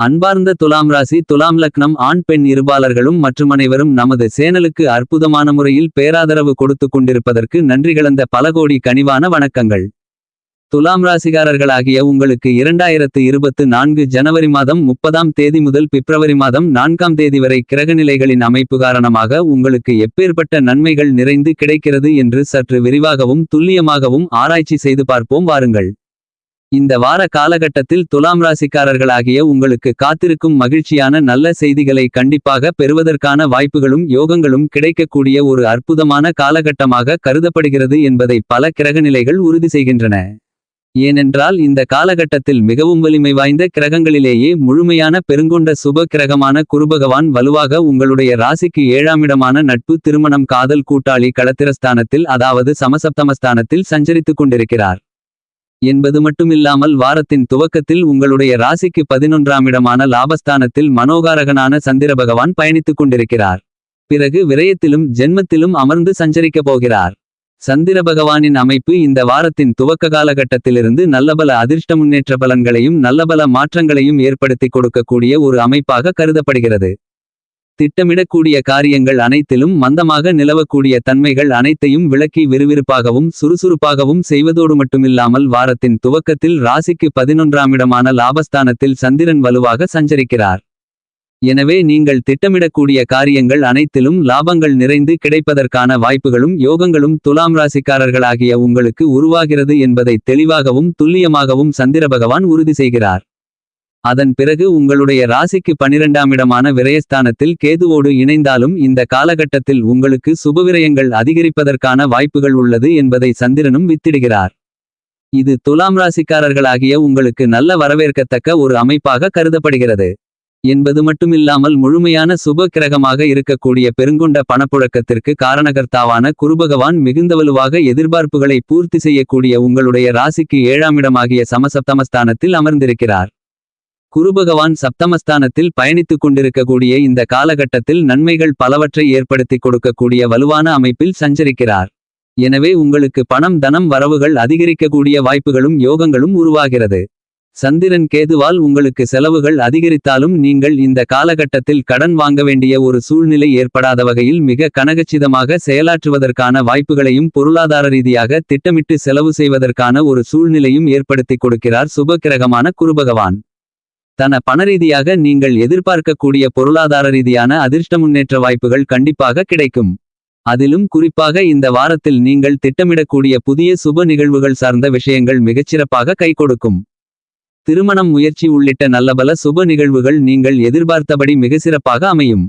அன்பார்ந்த துலாம் ராசி துலாம் லக்னம் ஆண் பெண் இருபாளர்களும் மற்றும் அனைவரும் நமது சேனலுக்கு அற்புதமான முறையில் பேராதரவு கொடுத்து கொண்டிருப்பதற்கு நன்றி கலந்த பல கோடி கனிவான வணக்கங்கள். துலாம் ராசிகாரர்களாகிய உங்களுக்கு இரண்டாயிரத்து இருபத்து நான்கு ஜனவரி மாதம் முப்பதாம் தேதி முதல் பிப்ரவரி மாதம் நான்காம் தேதி வரை கிரகநிலைகளின் அமைப்பு காரணமாக உங்களுக்கு எப்பேற்பட்ட நன்மைகள் நிறைந்து கிடைக்கிறது என்று சற்று விரிவாகவும் துல்லியமாகவும் ஆராய்ச்சி செய்து பார்ப்போம் வாருங்கள். இந்த வார காலகட்டத்தில் துலாம் ராசிக்காரர்களாகிய உங்களுக்கு காத்திருக்கும் மகிழ்ச்சியான நல்ல செய்திகளை கண்டிப்பாக பெறுவதற்கான வாய்ப்புகளும் யோகங்களும் கிடைக்கக்கூடிய ஒரு அற்புதமான காலகட்டமாக கருதப்படுகிறது என்பதை பல கிரகநிலைகள் உறுதி செய்கின்றன. ஏனென்றால் இந்த காலகட்டத்தில் மிகவும் வலிமை வாய்ந்த கிரகங்களிலேயே முழுமையான பெருங்கொண்ட சுப கிரகமான குருபகவான் வலுவாக உங்களுடைய ராசிக்கு ஏழாமிடமான நட்பு திருமணம் காதல் கூட்டாளி களத்திரஸ்தானத்தில் அதாவது சமசப்தமஸ்தானத்தில் சஞ்சரித்துக் கொண்டிருக்கிறார். என்பது மட்டுமில்லாமல் வாரத்தின் துவக்கத்தில் உங்களுடைய ராசிக்கு பதினொன்றாம் இடமான லாபஸ்தானத்தில் மனோகாரகனான சந்திர பகவான் பயணித்துக் கொண்டிருக்கிறார். பிறகு விரயத்திலும் ஜென்மத்திலும் அமர்ந்து சஞ்சரிக்கப் போகிறார். சந்திர பகவானின் அமைப்பு இந்த வாரத்தின் துவக்க காலகட்டத்திலிருந்து நல்லபல அதிர்ஷ்ட முன்னேற்ற பலன்களையும் நல்லபல மாற்றங்களையும் ஏற்படுத்தி கொடுக்கக்கூடிய ஒரு அமைப்பாக கருதப்படுகிறது. திட்டமிடக்கூடிய காரியங்கள் அனைத்திலும் மந்தமாக நிலவக்கூடிய தன்மைகள் அனைத்தையும் விளக்கி விறுவிறுப்பாகவும் சுறுசுறுப்பாகவும் செய்வதோடு மட்டுமில்லாமல் வாரத்தின் துவக்கத்தில் ராசிக்கு பதினொன்றாம் இடமான லாபஸ்தானத்தில் சந்திரன் வலுவாக சஞ்சரிக்கிறார். எனவே நீங்கள் திட்டமிடக்கூடிய காரியங்கள் அனைத்திலும் லாபங்கள் நிறைந்து கிடைப்பதற்கான வாய்ப்புகளும் யோகங்களும் துலாம் ராசிக்காரர்களாகிய உங்களுக்கு உருவாகிறது என்பதை தெளிவாகவும் துல்லியமாகவும் சந்திர பகவான் உறுதி செய்கிறார். அதன் பிறகு உங்களுடைய ராசிக்கு பனிரெண்டாம் இடமான விரயஸ்தானத்தில் கேதுவோடு இணைந்தாலும் இந்த காலகட்டத்தில் உங்களுக்கு சுபவிரயங்கள் அதிகரிப்பதற்கான வாய்ப்புகள் உள்ளது என்பதை சந்திரனும் வித்திடுகிறார். இது துலாம் ராசிக்காரர்களாகிய உங்களுக்கு நல்ல வரவேற்கத்தக்க ஒரு அமைப்பாக கருதப்படுகிறது. என்பது மட்டுமில்லாமல் முழுமையான சுப கிரகமாக இருக்கக்கூடிய பெருங்கொண்ட பணப்புழக்கத்திற்கு காரணகர்த்தாவான குருபகவான் மிகுந்த வலுவாக எதிர்பார்ப்புகளை பூர்த்தி செய்யக்கூடிய உங்களுடைய ராசிக்கு ஏழாம் இடமாகிய சமசப்தமஸ்தானத்தில் அமர்ந்திருக்கிறார். குருபகவான் சப்தமஸ்தானத்தில் பயணித்துக் கொண்டிருக்கக்கூடிய இந்த காலகட்டத்தில் நன்மைகள் பலவற்றை ஏற்படுத்தி கொடுக்கக்கூடிய வலுவான அமைப்பில் சஞ்சரிக்கிறார். எனவே உங்களுக்கு பணம் தனம் வரவுகள் அதிகரிக்கக்கூடிய வாய்ப்புகளும் யோகங்களும் உருவாகிறது. சந்திரன் கேதுவால் உங்களுக்கு செலவுகள் அதிகரித்தாலும் நீங்கள் இந்த காலகட்டத்தில் கடன் வாங்க வேண்டிய ஒரு சூழ்நிலை ஏற்படாத வகையில் மிக கனகச்சிதமாக செயலாற்றுவதற்கான வாய்ப்புகளையும் பொருளாதார ரீதியாக திட்டமிட்டு செலவு செய்வதற்கான ஒரு சூழ்நிலையும் ஏற்படுத்தி கொடுக்கிறார் சுபக்கிரகமான குருபகவான். தன பணரீதியாக நீங்கள் எதிர்பார்க்கக்கூடிய பொருளாதார ரீதியான அதிர்ஷ்ட முன்னேற்ற வாய்ப்புகள் கண்டிப்பாக கிடைக்கும். அதிலும் குறிப்பாக இந்த வாரத்தில் நீங்கள் திட்டமிடக்கூடிய புதிய சுப நிகழ்வுகள் சார்ந்த விஷயங்கள் மிகச்சிறப்பாக கை கொடுக்கும். திருமணம் முயற்சி உள்ளிட்ட நல்லபல சுப நிகழ்வுகள் நீங்கள் எதிர்பார்த்தபடி மிக சிறப்பாக அமையும்.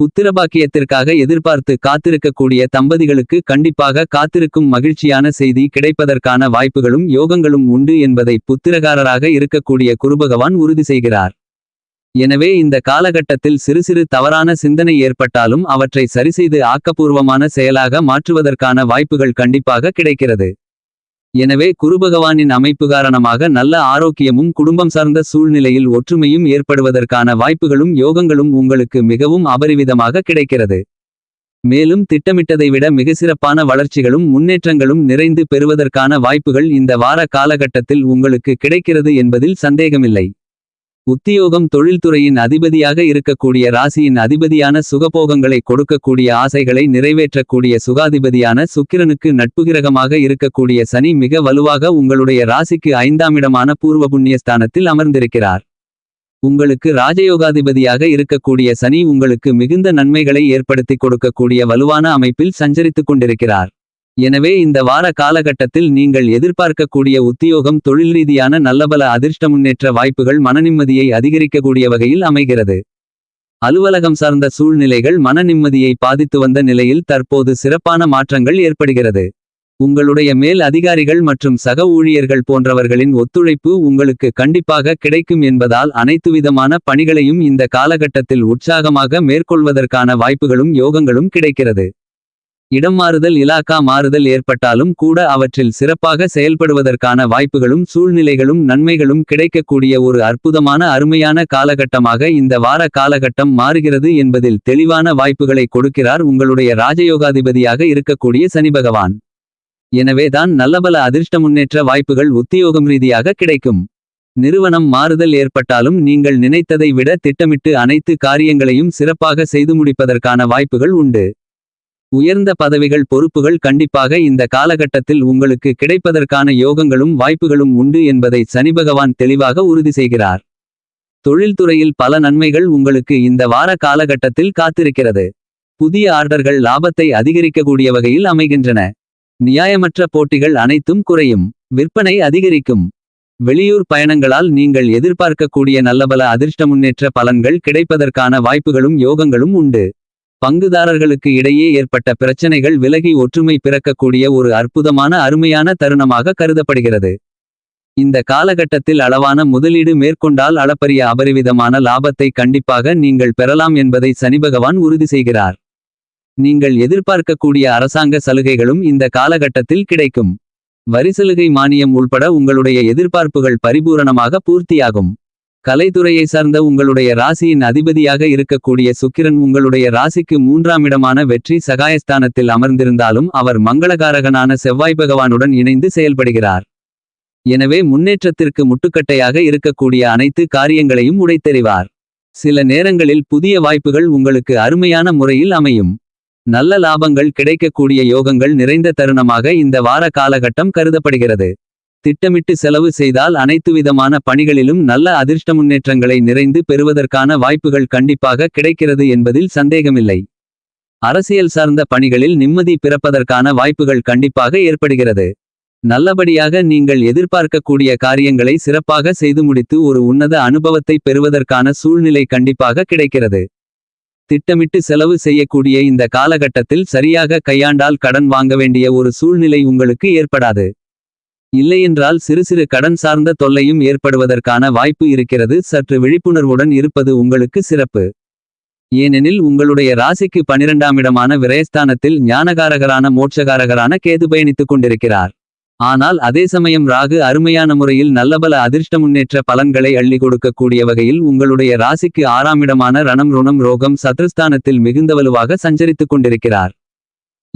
புத்திரபாக்கியத்திற்காக எதிர்பார்த்து காத்திருக்கக்கூடிய தம்பதிகளுக்கு கண்டிப்பாக காத்திருக்கும் மகிழ்ச்சியான செய்தி கிடைப்பதற்கான வாய்ப்புகளும் யோகங்களும் உண்டு என்பதை புத்திரகாரராக இருக்கக்கூடிய குருபகவான் உறுதி செய்கிறார். எனவே இந்த காலகட்டத்தில் சிறு சிறு தவறான சிந்தனை ஏற்பட்டாலும் அவற்றை சரிசெய்து ஆக்கப்பூர்வமான செயலாக மாற்றுவதற்கான வாய்ப்புகள் கண்டிப்பாக கிடைக்கிறது. எனவே குருபகவானின் அமைப்பு காரணமாக நல்ல ஆரோக்கியமும் குடும்பம் சார்ந்த சூழ்நிலையில் ஒற்றுமையும் ஏற்படுவதற்கான வாய்ப்புகளும் யோகங்களும் உங்களுக்கு மிகவும் அபரிவிதமாக கிடைக்கிறது. மேலும் திட்டமிட்டதை விட மிக சிறப்பான வளர்ச்சிகளும் முன்னேற்றங்களும் நிறைந்து பெறுவதற்கான வாய்ப்புகள் இந்த வார காலகட்டத்தில் உங்களுக்கு கிடைக்கிறது என்பதில் சந்தேகமில்லை. உத்தியோகம் தொழில்துறையின் அதிபதியாக இருக்கக்கூடிய ராசியின் அதிபதியான சுகபோகங்களை கொடுக்கக்கூடிய ஆசைகளை நிறைவேற்றக்கூடிய சுகாதிபதியான சுக்கிரனுக்கு நட்புகிரகமாக இருக்கக்கூடிய சனி மிக வலுவாக உங்களுடைய ராசிக்கு ஐந்தாம் இடமான பூர்வ புண்ணியஸ்தானத்தில் அமர்ந்திருக்கிறார். உங்களுக்கு ராஜயோகாதிபதியாக இருக்கக்கூடிய சனி உங்களுக்கு மிகுந்த நன்மைகளை ஏற்படுத்தி கொடுக்கக்கூடிய வலுவான அமைப்பில் சஞ்சரித்துக் கொண்டிருக்கிறார். எனவே இந்த வார காலகட்டத்தில் நீங்கள் எதிர்பார்க்கக்கூடிய உத்தியோகம் தொழில் ரீதியான நல்லபல அதிர்ஷ்ட முன்னேற்ற வாய்ப்புகள் மனநிம்மதியை அதிகரிக்கக்கூடிய வகையில் அமைகிறது. அலுவலகம் சார்ந்த சூழ்நிலைகள் மன நிம்மதியை பாதித்து வந்த நிலையில் தற்போது சிறப்பான மாற்றங்கள் ஏற்படுகிறது. உங்களுடைய மேல் அதிகாரிகள் மற்றும் சக ஊழியர்கள் போன்றவர்களின் ஒத்துழைப்பு உங்களுக்கு கண்டிப்பாக கிடைக்கும் என்பதால் அனைத்து விதமான பணிகளையும் இந்த காலகட்டத்தில் உற்சாகமாக மேற்கொள்வதற்கான வாய்ப்புகளும் யோகங்களும் கிடைக்கிறது. இடம் மாறுதல் இலாக்கா மாறுதல் ஏற்பட்டாலும் கூட அவற்றில் சிறப்பாக செயல்படுவதற்கான வாய்ப்புகளும் சூழ்நிலைகளும் நன்மைகளும் கிடைக்கக்கூடிய ஒரு அற்புதமான அருமையான காலகட்டமாக இந்த வார காலகட்டம் மாறுகிறது என்பதில் தெளிவான வாய்ப்புகளை கொடுக்கிறார் உங்களுடைய ராஜயோகாதிபதியாக இருக்கக்கூடிய சனி பகவான். எனவேதான் நல்லபல அதிர்ஷ்ட முன்னேற்ற வாய்ப்புகள் உத்தியோகம் ரீதியாக கிடைக்கும். நிறுவனம் மாறுதல் ஏற்பட்டாலும் நீங்கள் நினைத்ததை விட திட்டமிட்டு அனைத்து காரியங்களையும் சிறப்பாக செய்து முடிப்பதற்கான வாய்ப்புகள் உண்டு. உயர்ந்த பதவிகள் பொறுப்புகள் கண்டிப்பாக இந்த காலகட்டத்தில் உங்களுக்கு கிடைப்பதற்கான யோகங்களும் வாய்ப்புகளும் உண்டு என்பதை சனிபகவான் தெளிவாக உறுதி செய்கிறார். தொழில்துறையில் பல நன்மைகள் உங்களுக்கு இந்த வார காலகட்டத்தில் காத்திருக்கிறது. புதிய ஆர்டர்கள் லாபத்தை அதிகரிக்கக்கூடிய வகையில் அமைகின்றன. நியாயமற்ற போட்டிகள் அனைத்தும் குறையும். விற்பனை அதிகரிக்கும். வெளியூர் பயணங்களால் நீங்கள் எதிர்பார்க்கக்கூடிய நல்லபல அதிர்ஷ்ட முன்னேற்ற பலன்கள் கிடைப்பதற்கான வாய்ப்புகளும் யோகங்களும் உண்டு. பங்குதாரர்களுக்கு இடையே ஏற்பட்ட பிரச்சனைகள் விலகி ஒற்றுமை பிறக்கக்கூடிய ஒரு அற்புதமான அருமையான தருணமாக கருதப்படுகிறது. இந்த காலகட்டத்தில் அளவான முதலீடு மேற்கொண்டால் அளப்பரிய அபரிவிதமான லாபத்தை கண்டிப்பாக நீங்கள் பெறலாம் என்பதை சனிபகவான் உறுதி செய்கிறார். நீங்கள் எதிர்பார்க்கக்கூடிய அரசாங்க சலுகைகளும் இந்த காலகட்டத்தில் கிடைக்கும். வரிசலுகை மானியம் உள்பட உங்களுடைய எதிர்பார்ப்புகள் பரிபூரணமாக பூர்த்தியாகும். கலைத்துறையை சார்ந்த உங்களுடைய ராசியின் அதிபதியாக இருக்கக்கூடிய சுக்கிரன் உங்களுடைய ராசிக்கு மூன்றாம் இடமான வெற்றி சகாயஸ்தானத்தில் அமர்ந்திருந்தாலும் அவர் மங்களகாரகனான செவ்வாய் பகவானுடன் இணைந்து செயல்படுகிறார். எனவே முன்னேற்றத்திற்கு முட்டுக்கட்டையாக இருக்கக்கூடிய அனைத்து காரியங்களையும் உடைத்தெறிவார். சில நேரங்களில் புதிய வாய்ப்புகள் உங்களுக்கு அருமையான முறையில் அமையும். நல்ல லாபங்கள் கிடைக்கக்கூடிய யோகங்கள் நிறைந்த தருணமாக இந்த வார காலகட்டம் கருதப்படுகிறது. திட்டமிட்டு செலவு செய்தால் அனைத்து விதமான பணிகளிலும் நல்ல அதிர்ஷ்ட முன்னேற்றங்களை நிறைந்து பெறுவதற்கான வாய்ப்புகள் கண்டிப்பாக கிடைக்கிறது என்பதில் சந்தேகமில்லை. அரசியல் சார்ந்த பணிகளில் நிம்மதி பிறப்பதற்கான வாய்ப்புகள் கண்டிப்பாக ஏற்படுகிறது. நல்லபடியாக நீங்கள் எதிர்பார்க்கக்கூடிய காரியங்களை சிறப்பாக செய்து முடித்து ஒரு உன்னத அனுபவத்தை பெறுவதற்கான சூழ்நிலை கண்டிப்பாக கிடைக்கிறது. திட்டமிட்டு செலவு செய்யக்கூடிய இந்த காலகட்டத்தில் சரியாக கையாண்டால் கடன் வாங்க வேண்டிய ஒரு சூழ்நிலை உங்களுக்கு ஏற்படாது. இல்லையென்றால் சிறு சிறு கடன் சார்ந்த தொல்லையும் ஏற்படுவதற்கான வாய்ப்பு இருக்கிறது. சற்று விழிப்புணர்வுடன் இருப்பது உங்களுக்கு சிறப்பு. ஏனெனில் உங்களுடைய ராசிக்கு பனிரெண்டாம் இடமான விரயஸ்தானத்தில் ஞானகாரகரான மோட்சகாரகரான கேது பயணித்துக் கொண்டிருக்கிறார். ஆனால் அதே சமயம் ராகு அருமையான முறையில் நல்லபல அதிர்ஷ்ட முன்னேற்ற பலன்களை அள்ளி கொடுக்கக்கூடிய வகையில் உங்களுடைய ராசிக்கு ஆறாம் இடமான ரணம் ருணம் ரோகம் சத்ருஸ்தானத்தில் மிகுந்த வலுவாக சஞ்சரித்துக் கொண்டிருக்கிறார்.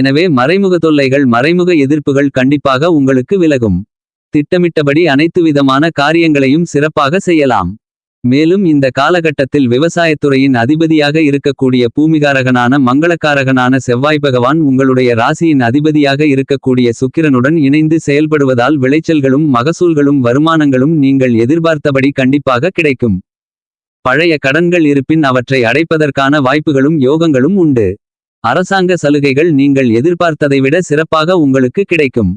எனவே மறைமுக தொல்லைகள் மறைமுக எதிர்ப்புகள் கண்டிப்பாக உங்களுக்கு விலகும். திட்டமிட்டபடி அனைத்து விதமான காரியங்களையும் சிறப்பாக செய்யலாம். மேலும் இந்த காலகட்டத்தில் விவசாயத்துறையின் அதிபதியாக இருக்கக்கூடிய பூமிகாரகனான மங்களக்காரகனான செவ்வாய் பகவான் உங்களுடைய ராசியின் அதிபதியாக இருக்கக்கூடிய சுக்கிரனுடன் இணைந்து செயல்படுவதால் விளைச்சல்களும் மகசூல்களும் வருமானங்களும் நீங்கள் எதிர்பார்த்தபடி கண்டிப்பாக கிடைக்கும். பழைய கடன்கள் இருப்பின் அவற்றை அடைப்பதற்கான வாய்ப்புகளும் யோகங்களும் உண்டு. அரசாங்க சலுகைகள் நீங்கள் எதிர்பார்த்ததை விட சிறப்பாக உங்களுக்கு கிடைக்கும்.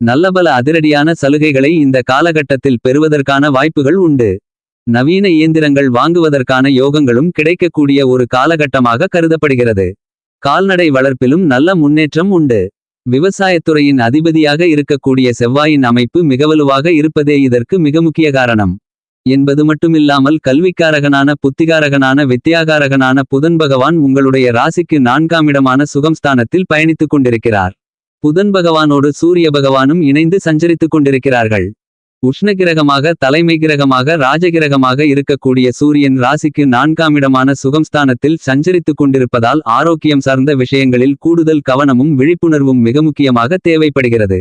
நல்லபல அதிரடியான சலுகைகளை இந்த காலகட்டத்தில் பெறுவதற்கான வாய்ப்புகள் உண்டு. நவீன இயந்திரங்கள் வாங்குவதற்கான யோகங்களும் கிடைக்கக்கூடிய ஒரு காலகட்டமாக கருதப்படுகிறது. கால்நடை வளர்ப்பிலும் நல்ல முன்னேற்றம் உண்டு. விவசாயத்துறையின் அதிபதியாக இருக்கக்கூடிய செவ்வாயின் அமைப்பு மிகவலுவாக இருப்பதே இதற்கு மிக முக்கிய காரணம். என்பது மட்டுமில்லாமல் கல்விக்காரகனான புத்திகாரகனான வித்தியாகாரகனான புதன் பகவான் உங்களுடைய ராசிக்கு நான்காம் இடமான சுகம்ஸ்தானத்தில் பயணித்துக் கொண்டிருக்கிறார். புதன் பகவானோடு சூரிய பகவானும் இணைந்து சஞ்சரித்துக் கொண்டிருக்கிறார்கள். உஷ்ணகிரகமாக தலைமை கிரகமாக ராஜகிரகமாக இருக்கக்கூடிய சூரியன் ராசிக்கு நான்காம் இடமான சுகம்ஸ்தானத்தில் சஞ்சரித்துக் கொண்டிருப்பதால் ஆரோக்கியம் சார்ந்த விஷயங்களில் கூடுதல் கவனமும் விழிப்புணர்வும் மிக முக்கியமாக தேவைப்படுகிறது.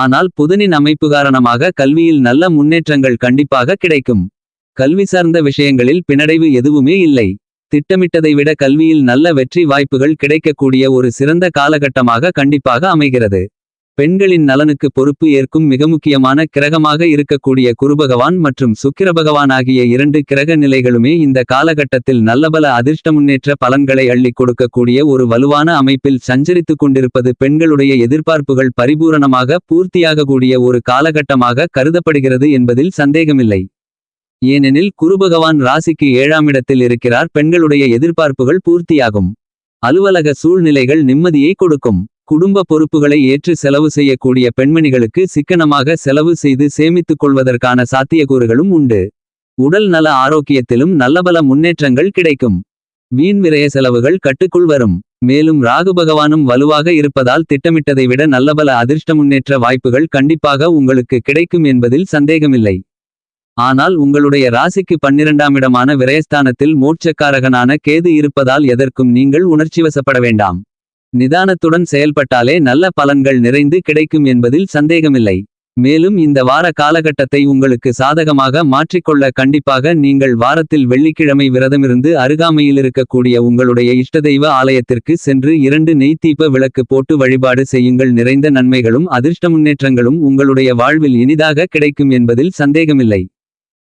ஆனால் புதனின் அமைப்பு காரணமாக கல்வியில் நல்ல முன்னேற்றங்கள் கண்டிப்பாக கிடைக்கும். கல்வி சார்ந்த விஷயங்களில் பின்னடைவு எதுவுமே இல்லை. திட்டமிட்டதை விட கல்வியில் நல்ல வெற்றி வாய்ப்புகள் கிடைக்கக்கூடிய ஒரு சிறந்த காலகட்டமாக கண்டிப்பாக அமைகிறது. பெண்களின் நலனுக்கு பொறுப்பு ஏற்கும் மிக முக்கியமான கிரகமாக இருக்கக்கூடிய குருபகவான் மற்றும் சுக்கிர பகவான் ஆகிய இரண்டு கிரக நிலைகளுமே இந்த காலகட்டத்தில் நல்லபல அதிர்ஷ்ட முன்னேற்ற பலன்களை அள்ளிக் கொடுக்கக்கூடிய ஒரு வலுவான அமைப்பில் சஞ்சரித்துக் கொண்டிருப்பது பெண்களுடைய எதிர்பார்ப்புகள் பரிபூரணமாக பூர்த்தியாகக்கூடிய ஒரு காலகட்டமாக கருதப்படுகிறது என்பதில் சந்தேகமில்லை. ஏனெனில் குருபகவான் ராசிக்கு ஏழாம் இடத்தில் இருக்கிறார் பெண்களுடைய எதிர்பார்ப்புகள் பூர்த்தியாகும். அலுவலக சூழ்நிலைகள் நிம்மதியை கொடுக்கும். குடும்ப பொறுப்புகளை ஏற்று செலவு செய்யக்கூடிய பெண்மணிகளுக்கு சிக்கனமாக செலவு செய்து சேமித்துக் கொள்வதற்கான சாத்தியக்கூறுகளும் உண்டு. உடல் நல ஆரோக்கியத்திலும் நல்லபல முன்னேற்றங்கள் கிடைக்கும். வீண் விரய செலவுகள் கட்டுக்குள் வரும். மேலும் ராகு பகவானும் வலுவாக இருப்பதால் திட்டமிட்டதை விட நல்லபல அதிர்ஷ்ட முன்னேற்ற வாய்ப்புகள் கண்டிப்பாக உங்களுக்கு கிடைக்கும் என்பதில் சந்தேகமில்லை. ஆனால் உங்களுடைய ராசிக்கு பன்னிரண்டாம் இடமான விரயஸ்தானத்தில் மோட்சக்காரகனான கேது இருப்பதால் எதற்கும் நீங்கள் உணர்ச்சிவசப்பட வேண்டாம். நிதானத்துடன் செயல்பட்டாலே நல்ல பலன்கள் நிறைந்து கிடைக்கும் என்பதில் சந்தேகமில்லை. மேலும் இந்த வார காலகட்டத்தை உங்களுக்கு சாதகமாக மாற்றிக்கொள்ள கண்டிப்பாக நீங்கள் வாரத்தில் வெள்ளிக்கிழமை விரதமிருந்து அருகாமையில் இருக்கக்கூடிய உங்களுடைய இஷ்டதெய்வ ஆலயத்திற்கு சென்று இரண்டு நெய்த்தீப விளக்கு போட்டு வழிபாடு செய்யுங்கள். நிறைந்த நன்மைகளும் அதிர்ஷ்ட முன்னேற்றங்களும் உங்களுடைய வாழ்வில் இனிதாக கிடைக்கும் என்பதில் சந்தேகமில்லை.